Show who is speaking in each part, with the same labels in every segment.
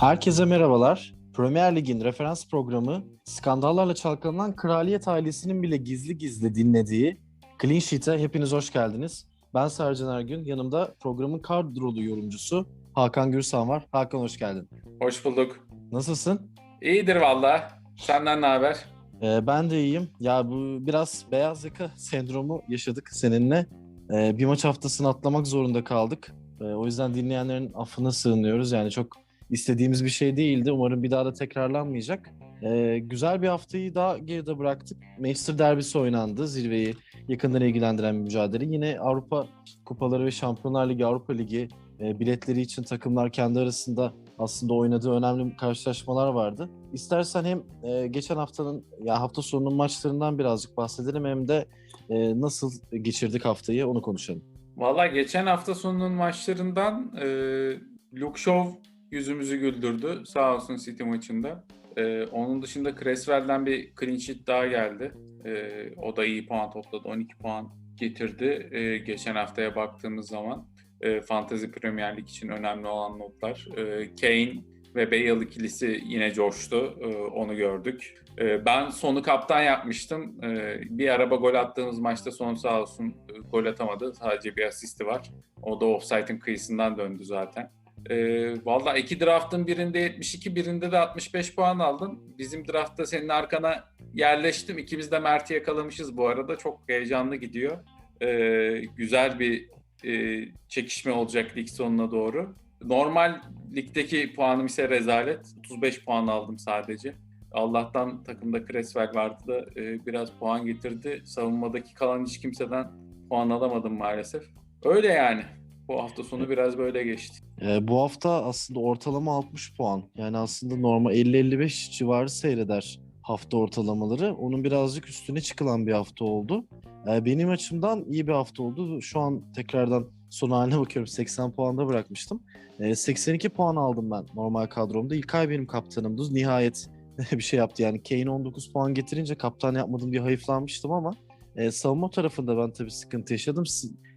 Speaker 1: Herkese merhabalar. Premier Lig'in referans programı skandallarla çalkalanan kraliyet ailesinin bile gizli gizli dinlediği Clean Sheet'e hepiniz hoş geldiniz. Ben Sercan Ergün, yanımda programın kadrolu yorumcusu Hakan Gürsan var. Hakan hoş geldin.
Speaker 2: Hoş bulduk.
Speaker 1: Nasılsın?
Speaker 2: İyidir valla. Senden ne haber?
Speaker 1: Ee, ben de iyiyim. Ya bu biraz beyaz yaka sendromu yaşadık seninle. Ee, bir maç haftasını atlamak zorunda kaldık. Ee, o yüzden dinleyenlerin affına sığınıyoruz. Yani çok istediğimiz bir şey değildi. Umarım bir daha da tekrarlanmayacak. Ee, güzel bir haftayı daha geride bıraktık. Manchester derbisi oynandı. Zirveyi yakından ilgilendiren bir mücadele. Yine Avrupa Kupaları ve Şampiyonlar Ligi, Avrupa Ligi e, biletleri için takımlar kendi arasında aslında oynadığı önemli karşılaşmalar vardı. İstersen hem e, geçen haftanın ya hafta sonunun maçlarından birazcık bahsedelim hem de e, nasıl geçirdik haftayı onu konuşalım.
Speaker 2: Valla geçen hafta sonunun maçlarından e, Luke Shaw yüzümüzü güldürdü sağ olsun City maçında. E, onun dışında Creswell'den bir clean sheet daha geldi. E, o da iyi puan topladı. 12 puan getirdi e, geçen haftaya baktığımız zaman. E, Fantasy Premier Lig için önemli olan notlar. E, Kane ve Bale ikilisi yine coştu. E, onu gördük. E, ben sonu kaptan yapmıştım. E, bir araba gol attığımız maçta son sağ olsun e, gol atamadı. Sadece bir asisti var. O da offside'ın kıyısından döndü zaten. E, Valla iki draftın birinde 72, birinde de 65 puan aldın. Bizim draftta senin arkana yerleştim. İkimiz de Mert'i yakalamışız bu arada. Çok heyecanlı gidiyor. E, güzel bir e, çekişme olacak lig sonuna doğru. Normal ligdeki puanım ise rezalet. 35 puan aldım sadece. Allah'tan takımda Creswell vardı da e, biraz puan getirdi. Savunmadaki kalan hiç kimseden puan alamadım maalesef. Öyle yani. Bu hafta sonu biraz böyle geçti.
Speaker 1: E, bu hafta aslında ortalama 60 puan. Yani aslında normal 50-55 civarı seyreder hafta ortalamaları. Onun birazcık üstüne çıkılan bir hafta oldu. E, benim açımdan iyi bir hafta oldu. Şu an tekrardan son haline bakıyorum. 80 puanda bırakmıştım. E, 82 puan aldım ben normal kadromda. İlkay benim kaptanımdı. Nihayet bir şey yaptı. Yani Kane 19 puan getirince kaptan yapmadım diye hayıflanmıştım ama e, savunma tarafında ben tabii sıkıntı yaşadım.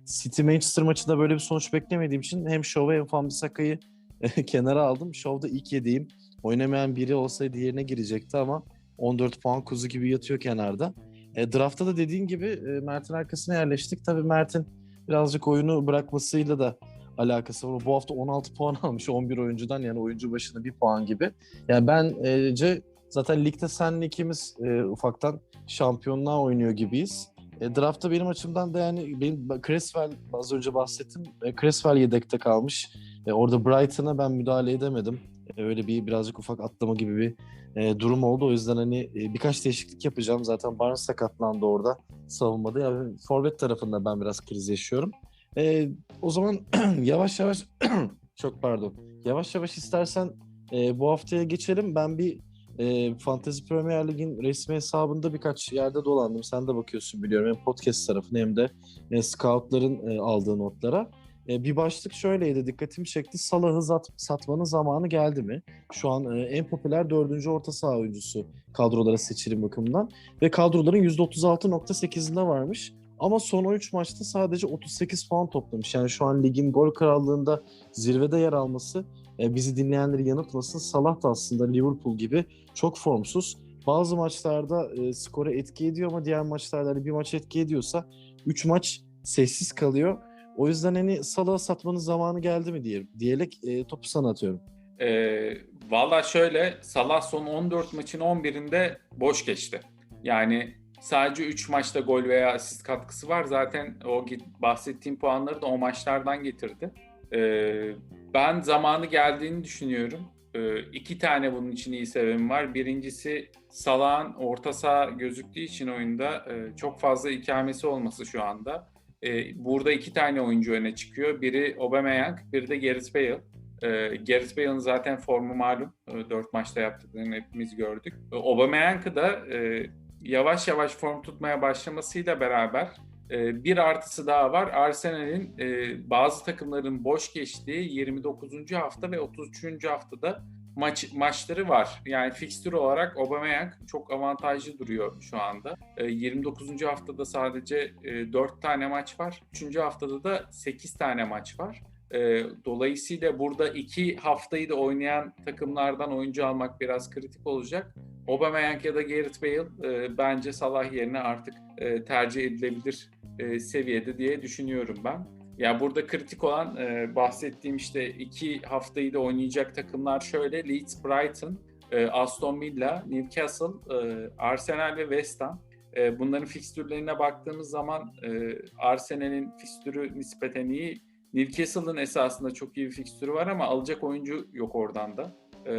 Speaker 1: City Manchester maçında böyle bir sonuç beklemediğim için hem Shaw'u hem Fambisaka'yı e, kenara aldım. Shaw'da ilk yediğim oynamayan biri olsaydı yerine girecekti ama 14 puan kuzu gibi yatıyor kenarda. E, draftta da dediğin gibi e, Mert'in arkasına yerleştik. Tabii Mert'in birazcık oyunu bırakmasıyla da alakası var. Bu hafta 16 puan almış 11 oyuncudan yani oyuncu başına bir puan gibi. Yani bence zaten ligde senle ikimiz e, ufaktan şampiyonluğa oynuyor gibiyiz. E, draftta benim açımdan da yani benim Creswell az önce bahsettim. E, Creswell yedekte kalmış. E, orada Brighton'a ben müdahale edemedim. E, öyle bir birazcık ufak atlama gibi bir e, durum oldu. O yüzden hani e, birkaç değişiklik yapacağım. Zaten Barnes sakatlandı orada savunmada. Yani forvet tarafında ben biraz kriz yaşıyorum. E, o zaman yavaş yavaş çok pardon. Yavaş yavaş istersen e, bu haftaya geçelim. Ben bir e, Fantasy Premier Lig'in resmi hesabında birkaç yerde dolandım. Sen de bakıyorsun biliyorum. Hem podcast tarafına hem de e, scoutların e, aldığı notlara. E, bir başlık şöyleydi dikkatimi çekti. Salah'ı zat, satmanın zamanı geldi mi? Şu an e, en popüler dördüncü orta saha oyuncusu kadrolara seçilim bakımından. Ve kadroların %36.8'inde varmış. Ama son 13 maçta sadece 38 puan toplamış. Yani şu an ligin gol krallığında zirvede yer alması e, bizi dinleyenleri yanıltmasın. Salah da aslında Liverpool gibi çok formsuz. Bazı maçlarda e, skora etki ediyor ama diğer maçlarda hani bir maç etki ediyorsa 3 maç sessiz kalıyor. O yüzden hani Salah'ı satmanın zamanı geldi mi diye diyerek e, topu sana atıyorum.
Speaker 2: E, Valla şöyle Salah son 14 maçın 11'inde boş geçti. Yani sadece 3 maçta gol veya asist katkısı var. Zaten o bahsettiğim puanları da o maçlardan getirdi. Ee, ben zamanı geldiğini düşünüyorum. Ee, iki tane bunun için iyi sebebim var. Birincisi Salah'ın orta saha gözüktüğü için oyunda e, çok fazla ikamesi olması şu anda. E, burada iki tane oyuncu öne çıkıyor. Biri Aubameyang, biri de Gareth Bale. E, Gareth Bale'ın zaten formu malum. E, dört maçta yaptıklarını hepimiz gördük. E, Aubameyang'ı da e, yavaş yavaş form tutmaya başlamasıyla beraber e, bir artısı daha var. Arsenal'in e, bazı takımların boş geçtiği 29. hafta ve 33. haftada maç maçları var. Yani fikstür olarak Aubameyang çok avantajlı duruyor şu anda. E, 29. haftada sadece e, 4 tane maç var. 3. haftada da 8 tane maç var. E, dolayısıyla burada iki haftayı da oynayan takımlardan oyuncu almak biraz kritik olacak. Aubameyang ya da Gareth Bale e, bence Salah yerine artık e, tercih edilebilir e, seviyede diye düşünüyorum ben. Ya burada kritik olan e, bahsettiğim işte iki haftayı da oynayacak takımlar şöyle Leeds, Brighton, e, Aston Villa, Newcastle, e, Arsenal ve West Ham. E, bunların fikstürlerine baktığımız zaman e, Arsenal'in fikstürü nispeten iyi. Newcastle'ın esasında çok iyi bir fikstürü var ama alacak oyuncu yok oradan da. E,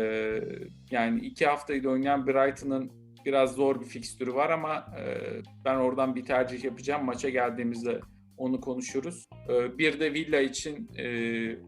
Speaker 2: yani iki haftayı da oynayan Brighton'ın biraz zor bir fikstürü var ama e, ben oradan bir tercih yapacağım. Maça geldiğimizde onu konuşuruz. E, bir de Villa için e,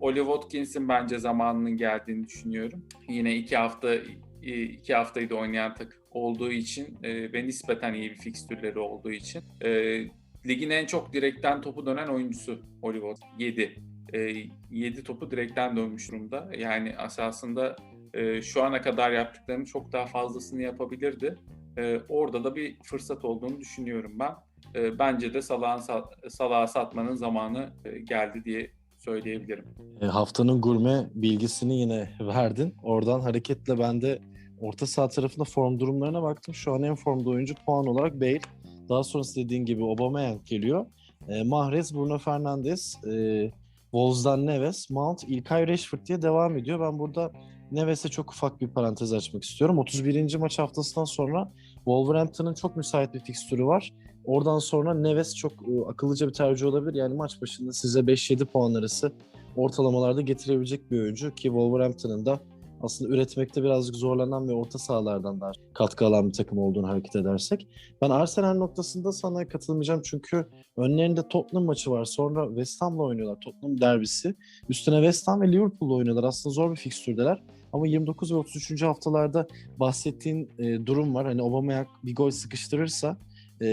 Speaker 2: Oli Watkins'in bence zamanının geldiğini düşünüyorum. Yine iki hafta iki haftayı da oynayan takım olduğu için e, ve nispeten iyi bir fikstürleri olduğu için e, ligin en çok direkten topu dönen oyuncusu Oli Watkins. 7. E, 7 topu direkten dönmüş durumda. Yani esasında e, şu ana kadar yaptıklarının çok daha fazlasını yapabilirdi. E, orada da bir fırsat olduğunu düşünüyorum ben. E, bence de Salah'ın Salah'a satmanın zamanı e, geldi diye söyleyebilirim.
Speaker 1: E, haftanın gurme bilgisini yine verdin. Oradan hareketle ben de orta saha tarafında form durumlarına baktım. Şu an en formda oyuncu puan olarak Bale. Daha sonrası dediğin gibi Aubameyang geliyor. E, Mahrez, Bruno Fernandes, e, Wolves'dan Neves, Mount, İlkay Rashford diye devam ediyor. Ben burada Neves'e çok ufak bir parantez açmak istiyorum. 31. maç haftasından sonra Wolverhampton'ın çok müsait bir fikstürü var. Oradan sonra Neves çok e, akıllıca bir tercih olabilir. Yani maç başında size 5-7 puan arası ortalamalarda getirebilecek bir oyuncu ki Wolverhampton'ın da aslında üretmekte birazcık zorlanan ve orta sahalardan daha katkı alan bir takım olduğunu hareket edersek. Ben Arsenal noktasında sana katılmayacağım çünkü önlerinde Tottenham maçı var. Sonra West Ham'la oynuyorlar. Tottenham derbisi. Üstüne West Ham ve Liverpool'la oynuyorlar. Aslında zor bir fikstürdeler. Ama 29 ve 33. haftalarda bahsettiğin e, durum var. Hani Aubameyang bir gol sıkıştırırsa e,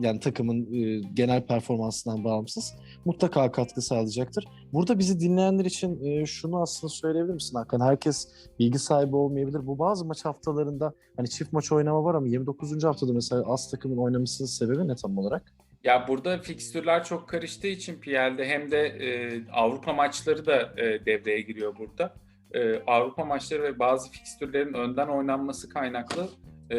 Speaker 1: yani takımın e, genel performansından bağımsız mutlaka katkı sağlayacaktır. Burada bizi dinleyenler için e, şunu aslında söyleyebilir misin Hakan? Herkes bilgi sahibi olmayabilir. Bu bazı maç haftalarında hani çift maç oynama var ama 29. haftada mesela az takımın oynamasının sebebi ne tam olarak?
Speaker 2: Ya burada fikstürler çok karıştığı için PL'de hem de e, Avrupa maçları da e, devreye giriyor burada. E, Avrupa maçları ve bazı fikstürlerin önden oynanması kaynaklı e,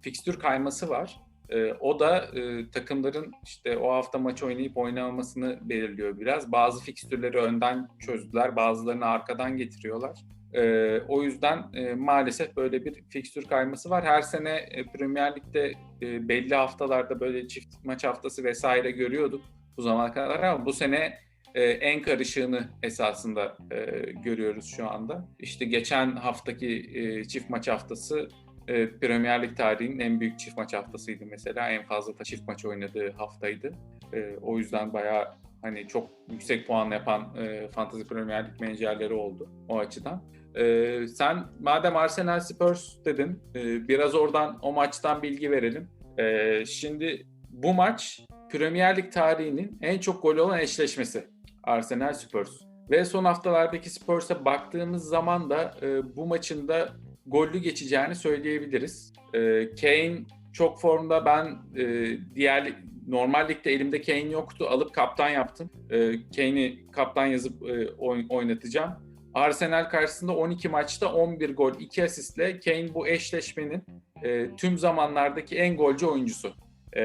Speaker 2: fikstür kayması var. E, o da e, takımların işte o hafta maç oynayıp oynamamasını belirliyor biraz. Bazı fikstürleri önden çözdüler, bazılarını arkadan getiriyorlar. E, o yüzden e, maalesef böyle bir fikstür kayması var. Her sene e, Premier Lig'de e, belli haftalarda böyle çift maç haftası vesaire görüyorduk bu zamana kadar ama bu sene e, en karışığını esasında e, görüyoruz şu anda. İşte geçen haftaki e, çift maç haftası e, Premier Lig tarihinin en büyük çift maç haftasıydı mesela. En fazla da çift maç oynadığı haftaydı. E, o yüzden bayağı hani çok yüksek puan yapan e, Fantasy Premier Lig menajerleri oldu o açıdan. E, sen madem Arsenal Spurs dedin, e, biraz oradan o maçtan bilgi verelim. E, şimdi bu maç Premier Lig tarihinin en çok gol olan eşleşmesi Arsenal Spurs. Ve son haftalardaki Spurs'a baktığımız zaman da e, bu maçın da gollü geçeceğini söyleyebiliriz. E, Kane çok formda. Ben e, diğer normal ligde elimde Kane yoktu. Alıp kaptan yaptım. E, Kane'i kaptan yazıp e, oynatacağım. Arsenal karşısında 12 maçta 11 gol, 2 asistle Kane bu eşleşmenin e, tüm zamanlardaki en golcü oyuncusu. E,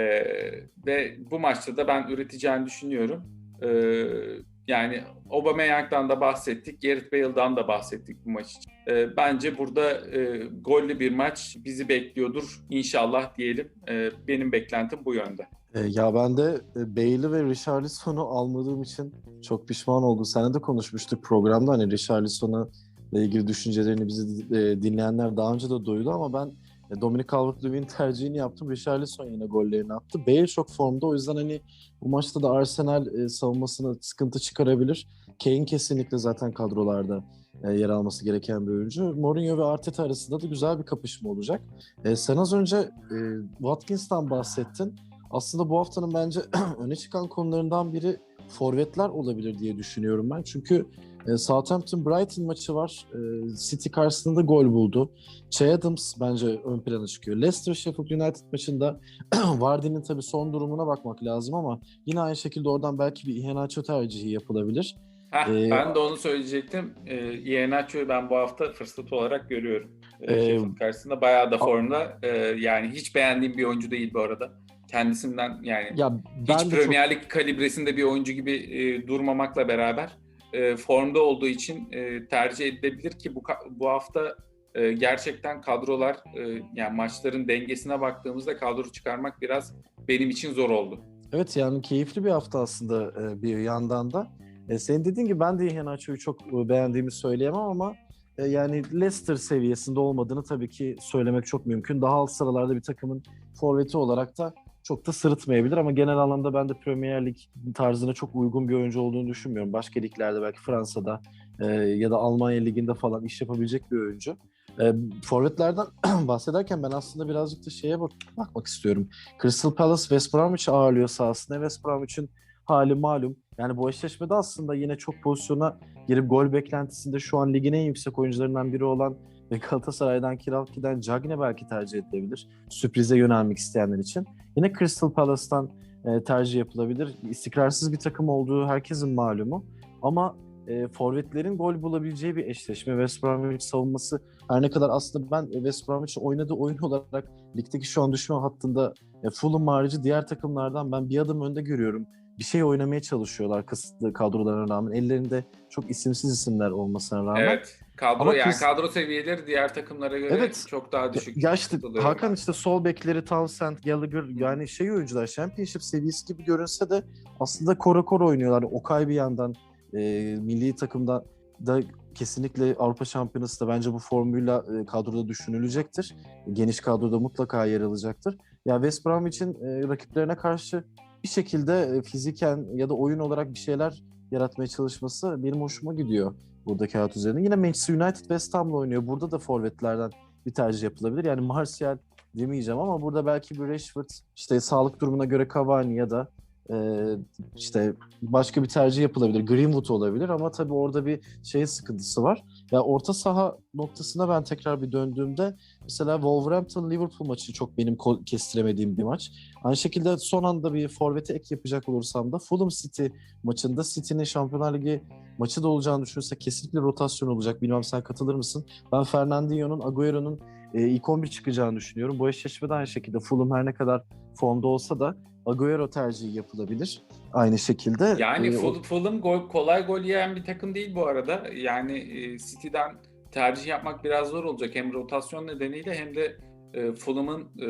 Speaker 2: ve bu maçta da ben üreteceğini düşünüyorum. E, yani Aubameyang'dan da bahsettik, Gareth Bale'dan da bahsettik bu maç için. E, bence burada e, gollü bir maç bizi bekliyordur inşallah diyelim. E, benim beklentim bu yönde.
Speaker 1: E, ya ben de e, Bale'i ve Richarlison'u almadığım için çok pişman oldum. Seninle de konuşmuştuk programda hani Richarlison'a ilgili düşüncelerini bizi e, dinleyenler daha önce de duydu ama ben Dominic Calvert-Lewin tercihini yaptım. Richarlison yine gollerini attı. Bale çok formda. O yüzden hani bu maçta da Arsenal e, savunmasına sıkıntı çıkarabilir. Kane kesinlikle zaten kadrolarda e, yer alması gereken bir oyuncu. Mourinho ve Arteta arasında da güzel bir kapışma olacak. E, sen az önce e, Watkins'tan bahsettin. Aslında bu haftanın bence öne çıkan konularından biri forvetler olabilir diye düşünüyorum ben. Çünkü e, Southampton Brighton maçı var. E, City karşısında gol buldu. Che Adams bence ön plana çıkıyor. Leicester Sheffield United maçında Vardy'nin tabii son durumuna bakmak lazım ama yine aynı şekilde oradan belki bir Iheanacho tercihi yapılabilir.
Speaker 2: Heh,
Speaker 1: Ee,
Speaker 2: ben de onu söyleyecektim. Ee, Iheanacho'yu ben bu hafta fırsat olarak görüyorum. Ee, Sheffield karşısında bayağı da formda. Ee, yani hiç beğendiğim bir oyuncu değil bu arada. Kendisinden yani
Speaker 1: Ya ben
Speaker 2: hiç
Speaker 1: çok
Speaker 2: Premier Lig kalibresinde bir oyuncu gibi e, durmamakla beraber e, formda olduğu için e, tercih edilebilir ki bu bu hafta e, gerçekten kadrolar e, yani maçların dengesine baktığımızda kadro çıkarmak biraz benim için zor oldu.
Speaker 1: Evet yani keyifli bir hafta aslında e, bir yandan da. E, senin dediğin gibi ben de Iheanacho'yu çok e, beğendiğimi söyleyemem ama e, yani Leicester seviyesinde olmadığını tabii ki söylemek çok mümkün. Daha alt sıralarda bir takımın forveti olarak da çok da sırıtmayabilir ama genel anlamda ben de Premier Lig tarzına çok uygun bir oyuncu olduğunu düşünmüyorum. Başka liglerde belki Fransa'da e, ya da Almanya Ligi'nde falan iş yapabilecek bir oyuncu. E, forvetlerden bahsederken ben aslında birazcık da şeye bak bakmak istiyorum. Crystal Palace West Bromwich ağırlıyor sahasında. West Bromwich'in hali malum. Yani bu eşleşmede aslında yine çok pozisyona girip gol beklentisinde şu an ligin en yüksek oyuncularından biri olan ve Galatasaray'dan kiralık giden Cagne belki tercih edilebilir. Sürprize yönelmek isteyenler için. Yine Crystal Palace'tan e, tercih yapılabilir. İstikrarsız bir takım olduğu herkesin malumu. Ama e, forvetlerin gol bulabileceği bir eşleşme. West Bromwich savunması her ne kadar aslında ben West Bromwich'in oynadığı oyun olarak ligdeki şu an düşme hattında e, Fulham harici diğer takımlardan ben bir adım önde görüyorum. Bir şey oynamaya çalışıyorlar kısıtlı kadrolarına rağmen. Ellerinde çok isimsiz isimler olmasına rağmen.
Speaker 2: Evet. Kadro
Speaker 1: Ama
Speaker 2: yani
Speaker 1: Chris-
Speaker 2: kadro seviyeleri diğer takımlara göre
Speaker 1: Evet.
Speaker 2: çok daha düşük.
Speaker 1: Ya işte
Speaker 2: Katılıyorum.
Speaker 1: Hakan işte sol bekleri Townsend, Gallagher yani şey oyuncular Championship seviyesi gibi görünse de aslında kora kora oynuyorlar. Okay bir yandan e, milli takımda da kesinlikle Avrupa Şampiyonası da bence bu formuyla e, kadroda düşünülecektir. Geniş kadroda mutlaka yer alacaktır. Ya West Bromwich'in e, rakiplerine karşı bir şekilde e, fiziken ya da oyun olarak bir şeyler yaratmaya çalışması benim hoşuma gidiyor burada kağıt üzerinde. Yine Manchester United West Ham'la oynuyor. Burada da forvetlerden bir tercih yapılabilir. Yani Martial demeyeceğim ama burada belki bir Rashford işte sağlık durumuna göre Cavani ya da e, işte başka bir tercih yapılabilir. Greenwood olabilir ama tabii orada bir şey sıkıntısı var. Ya orta saha noktasına ben tekrar bir döndüğümde mesela Wolverhampton Liverpool maçı çok benim kestiremediğim bir maç. Aynı şekilde son anda bir forvete ek yapacak olursam da Fulham City maçında City'nin Şampiyonlar Ligi maçı da olacağını düşünürsek kesinlikle rotasyon olacak. Bilmem sen katılır mısın? Ben Fernandinho'nun, Agüero'nun e, ilk 11 çıkacağını düşünüyorum. Bu eşleşmede aynı şekilde Fulham her ne kadar formda olsa da Agüero tercihi yapılabilir. Aynı şekilde.
Speaker 2: Yani
Speaker 1: e, o-
Speaker 2: Fulham gol, kolay gol yiyen bir takım değil bu arada. Yani e, City'den tercih yapmak biraz zor olacak. Hem rotasyon nedeniyle hem de e, Fulham'ın e,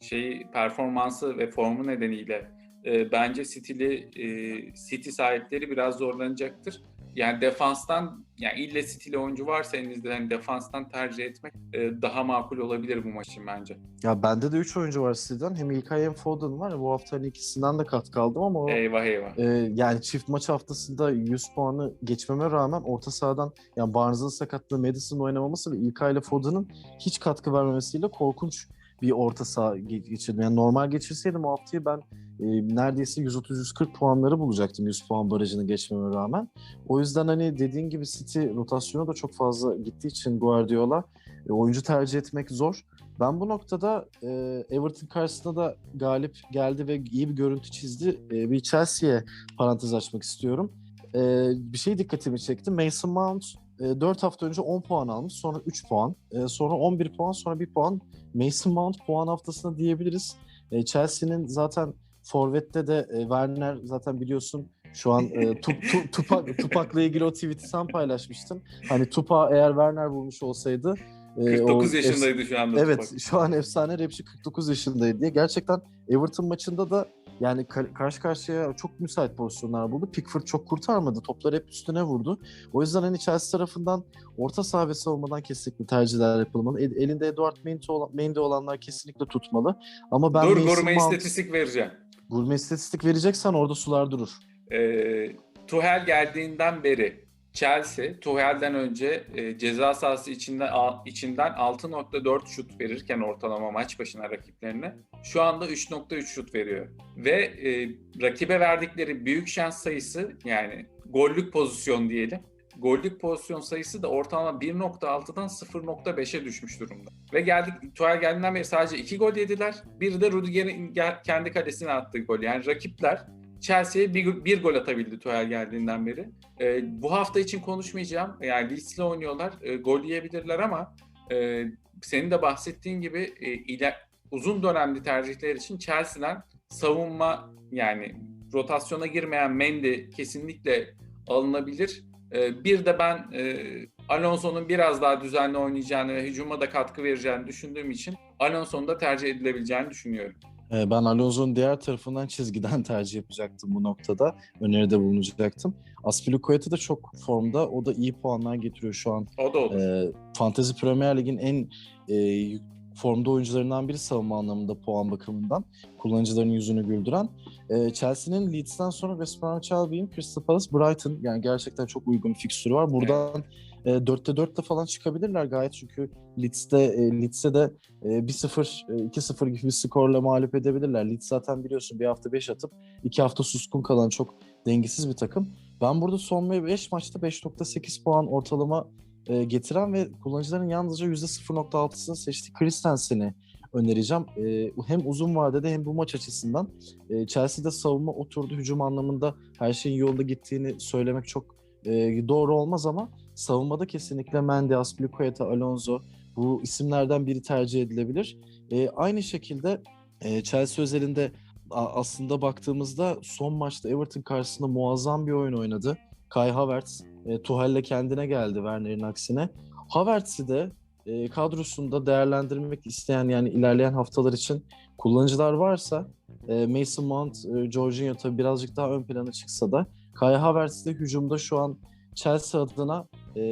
Speaker 2: şeyi performansı ve formu nedeniyle e, bence City'li e, City sahipleri biraz zorlanacaktır. Yani defanstan yani ille City'li oyuncu varsa elinizde yani defanstan tercih etmek e, daha makul olabilir bu maçın bence.
Speaker 1: ya bende de 3 oyuncu var City'den. Hem İlkay hem Foden var. Bu hafta hani ikisinden de katkı aldım ama o,
Speaker 2: Eyvah eyvah.
Speaker 1: e, yani çift maç haftasında 100 puanı geçmeme rağmen orta sahadan yani Barnes'ın sakatlığı, Madison'ın oynamaması ve İlkay ile Foden'ın hiç katkı vermemesiyle korkunç bir orta saha ge- geçirdim. Yani normal geçirseydim o haftayı ben e, neredeyse 130-140 puanları bulacaktım 100 puan barajını geçmeme rağmen. O yüzden hani dediğin gibi City rotasyonu da çok fazla gittiği için Guardiola e, oyuncu tercih etmek zor. Ben bu noktada e, Everton karşısında da galip geldi ve iyi bir görüntü çizdi. E, bir Chelsea'ye parantez açmak istiyorum. E, bir şey dikkatimi çekti. Mason Mount e, 4 hafta önce 10 puan almış. Sonra 3 puan. e, sonra 11 puan. Sonra 1 puan. Mason Mount puan haftasında diyebiliriz. E, Chelsea'nin zaten Forvet'te de e, Werner zaten biliyorsun şu an e, tup, tu- Tupak, Tupak'la ilgili o tweet'i sen paylaşmıştın. Hani Tupa eğer Werner bulmuş olsaydı e,
Speaker 2: 49
Speaker 1: o
Speaker 2: yaşındaydı şu anda.
Speaker 1: Evet
Speaker 2: Tupak.
Speaker 1: şu an efsane rapçi 49 yaşındaydı diye. Gerçekten Everton maçında da yani ka- karşı karşıya çok müsait pozisyonlar buldu. Pickford çok kurtarmadı. Toplar hep üstüne vurdu. O yüzden hani Chelsea tarafından orta saha ve savunmadan kesinlikle tercihler yapılmalı. El- elinde Eduard Mendy, olan, Mendy olanlar kesinlikle tutmalı. Ama ben
Speaker 2: Dur
Speaker 1: Mason
Speaker 2: gurme
Speaker 1: Mount-
Speaker 2: istatistik vereceğim.
Speaker 1: gurme istatistik vereceksen orada sular durur.
Speaker 2: Ee, Tuhel geldiğinden beri Chelsea Tuhel'den önce e, ceza sahası içinden al- içinden 6.4 şut verirken ortalama maç başına rakiplerine şu anda 3.3 şut veriyor. Ve e, rakibe verdikleri büyük şans sayısı yani gollük pozisyon diyelim. Gollük pozisyon sayısı da ortalama 1.6'dan 0.5'e düşmüş durumda. Ve geldik Tuhel geldiğinden beri sadece 2 gol yediler. Bir de Rudiger'in kendi kalesine attığı gol. Yani rakipler Chelsea'ye bir, bir gol atabildi Tuchel geldiğinden beri. E, bu hafta için konuşmayacağım. Yani Leeds'le oynuyorlar. E, gol yiyebilirler ama e, senin de bahsettiğin gibi e, iler, uzun dönemli tercihler için Chelsea'den savunma yani rotasyona girmeyen Mendy kesinlikle alınabilir. E, bir de ben e, Alonso'nun biraz daha düzenli oynayacağını ve hücuma da katkı vereceğini düşündüğüm için Alonso'nun da tercih edilebileceğini düşünüyorum.
Speaker 1: Ee, Ben Alonso'nun diğer tarafından çizgiden tercih yapacaktım bu noktada. Öneride bulunacaktım. Aspilicueta da çok formda. O da iyi puanlar getiriyor şu an.
Speaker 2: O da olur.
Speaker 1: Ee, Fantasy Premier Lig'in en e, formda oyuncularından biri savunma anlamında puan bakımından. Kullanıcıların yüzünü güldüren. Ee, Chelsea'nin Leeds'ten sonra West Bromwich Albion, Crystal Palace, Brighton. Yani gerçekten çok uygun fikstürü var. Buradan e, 4'te 4'te falan çıkabilirler gayet çünkü Leeds'te, e, Leeds'e de e, 1-0, e, 2-0 gibi bir skorla mağlup edebilirler. Leeds zaten biliyorsun bir hafta 5 atıp 2 hafta suskun kalan çok dengesiz bir takım. Ben burada son 5 maçta 5.8 puan ortalama e, getiren ve kullanıcıların yalnızca %0.6'sını seçtiği Christensen'i önereceğim. E, hem uzun vadede hem bu maç açısından e, Chelsea'de savunma oturdu. Hücum anlamında her şeyin yolda gittiğini söylemek çok e, doğru olmaz ama savunmada kesinlikle Mendy, Aspilicueta, Alonso bu isimlerden biri tercih edilebilir. E, aynı şekilde e, Chelsea özelinde aslında baktığımızda son maçta Everton karşısında muazzam bir oyun oynadı. Kai Havertz e, Tuchel'le kendine geldi Werner'in aksine. Havertz'i de e, kadrosunda değerlendirmek isteyen yani ilerleyen haftalar için kullanıcılar varsa e, Mason Mount, e, Jorginho tabii birazcık daha ön plana çıksa da Kai Havertz de hücumda şu an Chelsea adına e,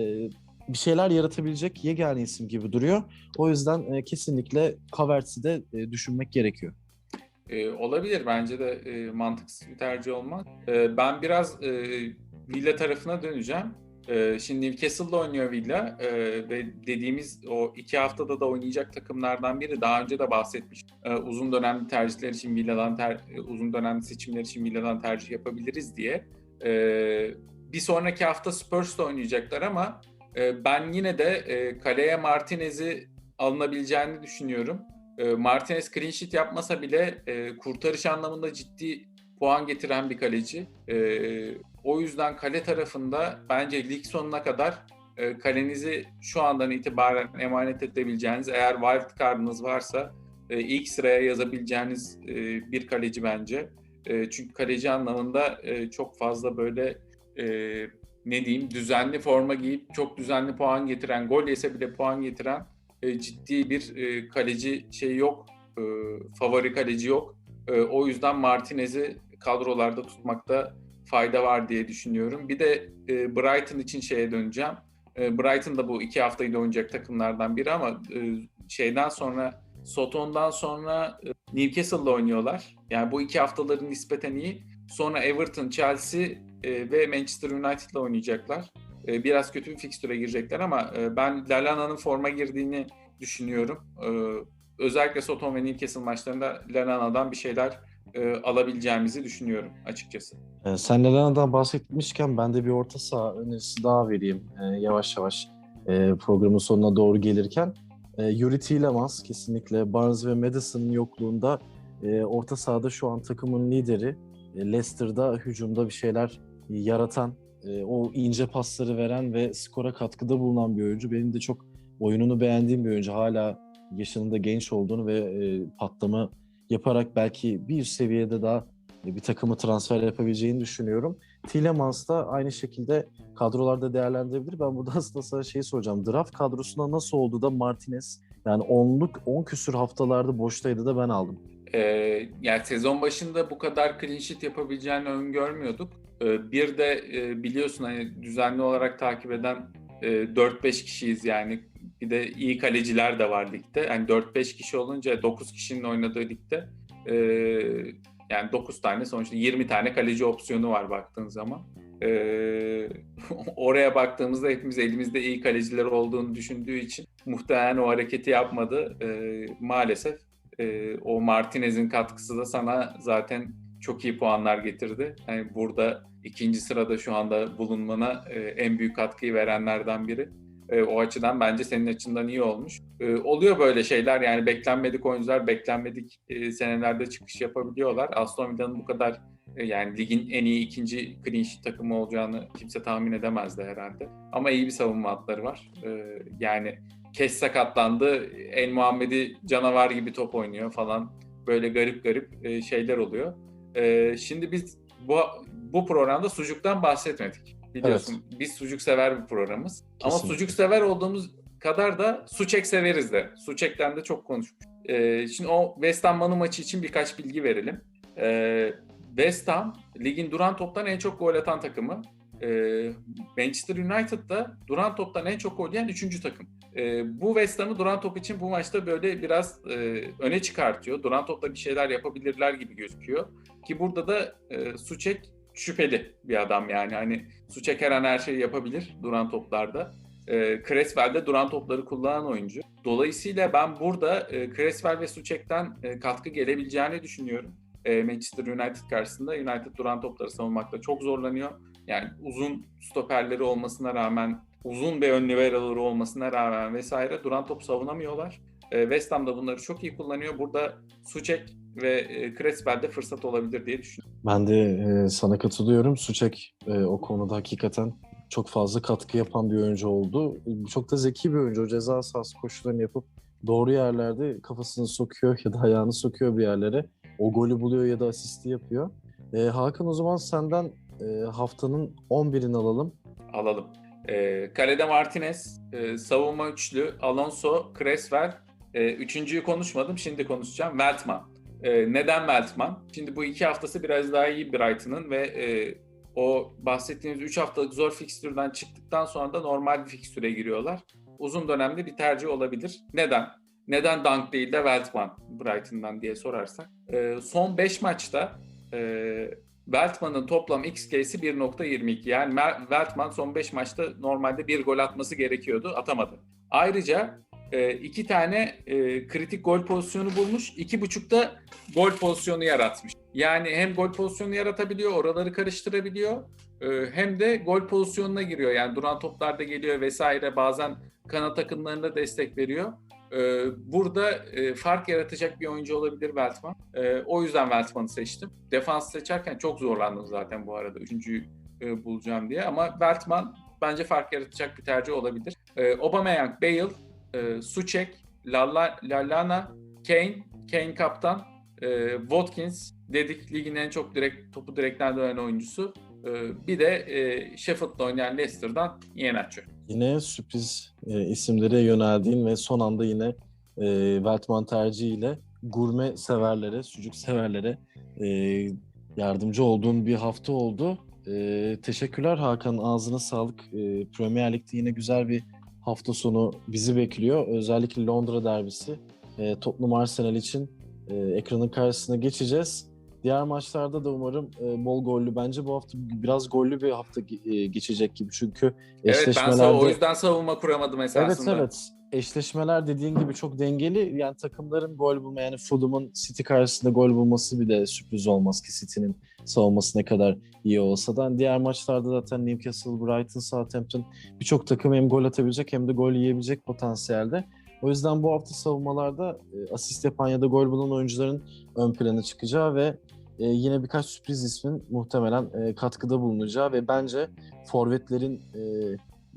Speaker 1: bir şeyler yaratabilecek yegane isim gibi duruyor. O yüzden e, kesinlikle Havertz'i de e, düşünmek gerekiyor.
Speaker 2: Ee, olabilir bence de e, mantıksız bir tercih olmaz. Ee, ben biraz e, Villa tarafına döneceğim. Ee, şimdi Newcastle'da oynuyor Villa ee, ve dediğimiz o iki haftada da oynayacak takımlardan biri. Daha önce de bahsetmiş. Ee, uzun dönemli tercihler için Villa'dan ter, e, uzun dönemli seçimler için Villa'dan tercih yapabiliriz diye. Ee, bir sonraki hafta Spurs'la oynayacaklar ama e, ben yine de e, kaleye Martinez'i alınabileceğini düşünüyorum. E, Martinez clean sheet yapmasa bile e, kurtarış anlamında ciddi puan getiren bir kaleci. E, o yüzden kale tarafında bence lig sonuna kadar e, kalenizi şu andan itibaren emanet edebileceğiniz eğer wild card'ınız varsa e, ilk sıraya yazabileceğiniz e, bir kaleci bence. E, çünkü kaleci anlamında e, çok fazla böyle e, ne diyeyim düzenli forma giyip çok düzenli puan getiren, gol yese bile puan getiren e, ciddi bir e, kaleci şey yok, e, favori kaleci yok. E, o yüzden Martinez'i kadrolarda tutmakta fayda var diye düşünüyorum. Bir de e, Brighton için şeye döneceğim. E, Brighton da bu iki haftayı da oynayacak takımlardan biri ama e, şeyden sonra Soton'dan sonra e, Newcastle'la oynuyorlar. Yani bu iki haftaların nispeten iyi. Sonra Everton, Chelsea e, ve Manchester United'la oynayacaklar. E, biraz kötü bir fikstüre girecekler ama e, ben Lalana'nın forma girdiğini düşünüyorum. Özellikle Soton ve Newcastle maçlarında Lalana'dan bir şeyler alabileceğimizi düşünüyorum açıkçası.
Speaker 1: Sen Lalana'dan bahsetmişken ben de bir orta saha önerisi daha vereyim yavaş yavaş programın sonuna doğru gelirken. E, Yuri Tielemans kesinlikle Barnes ve Madison'ın yokluğunda orta sahada şu an takımın lideri. E, Leicester'da hücumda bir şeyler yaratan, e, o ince pasları veren ve skora katkıda bulunan bir oyuncu. Benim de çok oyununu beğendiğim bir oyuncu. Hala yaşının da genç olduğunu ve e, patlama yaparak belki bir seviyede daha bir takımı transfer yapabileceğini düşünüyorum. Tielemans da aynı şekilde kadrolarda değerlendirebilir. Ben burada aslında sana şeyi soracağım. Draft kadrosunda nasıl oldu da Martinez yani onluk 10 küsür haftalarda boştaydı da ben aldım.
Speaker 2: Ee, yani sezon başında bu kadar clean sheet yapabileceğini öngörmüyorduk. Ee, bir de e, biliyorsun hani düzenli olarak takip eden e, 4-5 kişiyiz yani. Bir de iyi kaleciler de var ligde. Yani 4-5 kişi olunca 9 kişinin oynadığı ligde e, yani 9 tane sonuçta 20 tane kaleci opsiyonu var baktığın zaman. Ee, oraya baktığımızda hepimiz elimizde iyi kaleciler olduğunu düşündüğü için muhtemelen o hareketi yapmadı. Ee, maalesef e, o Martinez'in katkısı da sana zaten çok iyi puanlar getirdi. Yani burada ikinci sırada şu anda bulunmana e, en büyük katkıyı verenlerden biri. E, o açıdan bence senin açından iyi olmuş. E, oluyor böyle şeyler yani beklenmedik oyuncular beklenmedik e, senelerde çıkış yapabiliyorlar. Aston Villa'nın bu kadar E, Yani ligin en iyi ikinci clean takımı olacağını kimse tahmin edemezdi herhalde. Ama iyi bir savunma hatları var. E, Yani Kes sakatlandı. El Muhammed'i canavar gibi top oynuyor falan. Böyle garip garip e, şeyler oluyor. E, Şimdi biz bu bu programda sucuktan bahsetmedik. Biliyorsun biz sucuk sever bir programız. Ama
Speaker 1: Kesinlikle.
Speaker 2: sucuk sever olduğumuz kadar da Suçek severiz de. Suçek'ten de çok konuşmuş. Ee, şimdi o West Ham Manu maçı için birkaç bilgi verelim. Ee, West Ham ligin duran toptan en çok gol atan takımı. Ee, Manchester United da duran toptan en çok gol yiyen üçüncü takım. Ee, bu West Ham'ı duran top için bu maçta böyle biraz e, öne çıkartıyor. Duran topla bir şeyler yapabilirler gibi gözüküyor. Ki burada da e, Suçek şüpheli bir adam yani. Hani Suçek her an her şeyi yapabilir duran toplarda. E, Creswell de duran topları kullanan oyuncu. Dolayısıyla ben burada e, Creswell ve Suçek'ten e, katkı gelebileceğini düşünüyorum. E, Manchester United karşısında United duran topları savunmakta çok zorlanıyor. Yani uzun stoperleri olmasına rağmen, uzun bir ön liberaları olmasına rağmen vesaire duran top savunamıyorlar. E, West Ham da bunları çok iyi kullanıyor. Burada Suçek ve e, Creswell de fırsat olabilir diye düşünüyorum.
Speaker 1: Ben de e, sana katılıyorum. Suçek e, o konuda hakikaten çok fazla katkı yapan bir oyuncu oldu. Çok da zeki bir oyuncu. O ceza sahası koşularını yapıp doğru yerlerde kafasını sokuyor ya da ayağını sokuyor bir yerlere. O golü buluyor ya da asisti yapıyor. E, Hakan o zaman senden e, haftanın 11'ini alalım.
Speaker 2: Alalım. E, kalede Martinez, e, savunma üçlü, Alonso, Creswell. E, üçüncüyü konuşmadım, şimdi konuşacağım. Veltman. E, neden Veltman? Şimdi bu iki haftası biraz daha iyi Brighton'ın ve e, o bahsettiğimiz 3 haftalık zor fikstürden çıktıktan sonra da normal bir fikstüre giriyorlar. Uzun dönemde bir tercih olabilir. Neden? Neden Dunk değil de Veltman Brighton'dan diye sorarsak. E, son 5 maçta e, Veltman'ın toplam XG'si 1.22. Yani Veltman son 5 maçta normalde bir gol atması gerekiyordu. Atamadı. Ayrıca e, iki tane e, kritik gol pozisyonu bulmuş. iki buçukta gol pozisyonu yaratmış. Yani hem gol pozisyonu yaratabiliyor, oraları karıştırabiliyor. e, hem de gol pozisyonuna giriyor. Yani duran toplarda geliyor vesaire. Bazen kanat takımlarına destek veriyor. E, burada e, fark yaratacak bir oyuncu olabilir Veltman. E, o yüzden Veltman'ı seçtim. Defans seçerken çok zorlandım zaten bu arada. Üçüncüyü e, bulacağım diye. Ama Veltman bence fark yaratacak bir tercih olabilir. E, Aubameyang, Bale, e, Suçek, Lalla, Lallana, Kane, Kane kaptan, Watkins dedik ligin en çok direkt topu direkten dönen oyuncusu. Bir de e, Sheffield'da oynayan Leicester'dan Iheanacho.
Speaker 1: Yine sürpriz e, isimlere yöneldiğin ve son anda yine e, Veltman tercihiyle gurme severlere, sucuk severlere e, yardımcı olduğun bir hafta oldu. E, teşekkürler Hakan, ağzına sağlık. E, Premier Lig'de yine güzel bir hafta sonu bizi bekliyor. Özellikle Londra derbisi. E, Tottenham Arsenal için e, ekranın karşısına geçeceğiz. Diğer maçlarda da umarım e, bol gollü. Bence bu hafta biraz gollü bir hafta e, geçecek gibi. Çünkü
Speaker 2: Evet ben
Speaker 1: eşleşmelerde...
Speaker 2: o yüzden savunma kuramadım
Speaker 1: Evet
Speaker 2: esasında.
Speaker 1: evet. Eşleşmeler dediğin gibi çok dengeli. Yani takımların gol bulma yani Fulham'ın City karşısında gol bulması bile sürpriz olmaz ki City'nin savunması ne kadar iyi olsa da. Diğer maçlarda zaten Newcastle, Brighton, Southampton birçok takım hem gol atabilecek hem de gol yiyebilecek potansiyelde. O yüzden bu hafta savunmalarda e, asist yapan ya da gol bulan oyuncuların ön plana çıkacağı ve e, yine birkaç sürpriz ismin muhtemelen e, katkıda bulunacağı ve bence forvetlerin e,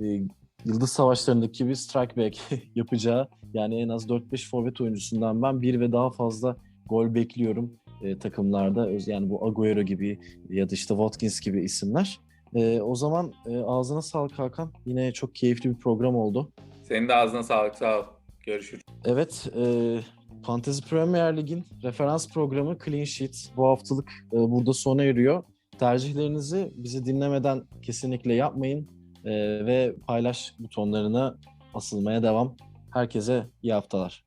Speaker 1: e, Yıldız Savaşları'ndaki bir strike back yapacağı yani en az 4-5 forvet oyuncusundan ben bir ve daha fazla gol bekliyorum e, takımlarda. Yani bu Agüero gibi ya da işte Watkins gibi isimler. E, o zaman e, ağzına sağlık Hakan. Yine çok keyifli bir program oldu.
Speaker 2: Senin de ağzına sağlık sağ ol. Görüşürüz.
Speaker 1: Evet, e, Fantasy Premier Lig'in referans programı Clean Sheet bu haftalık e, burada sona eriyor. Tercihlerinizi bizi dinlemeden kesinlikle yapmayın e, ve paylaş butonlarına asılmaya devam. Herkese iyi haftalar.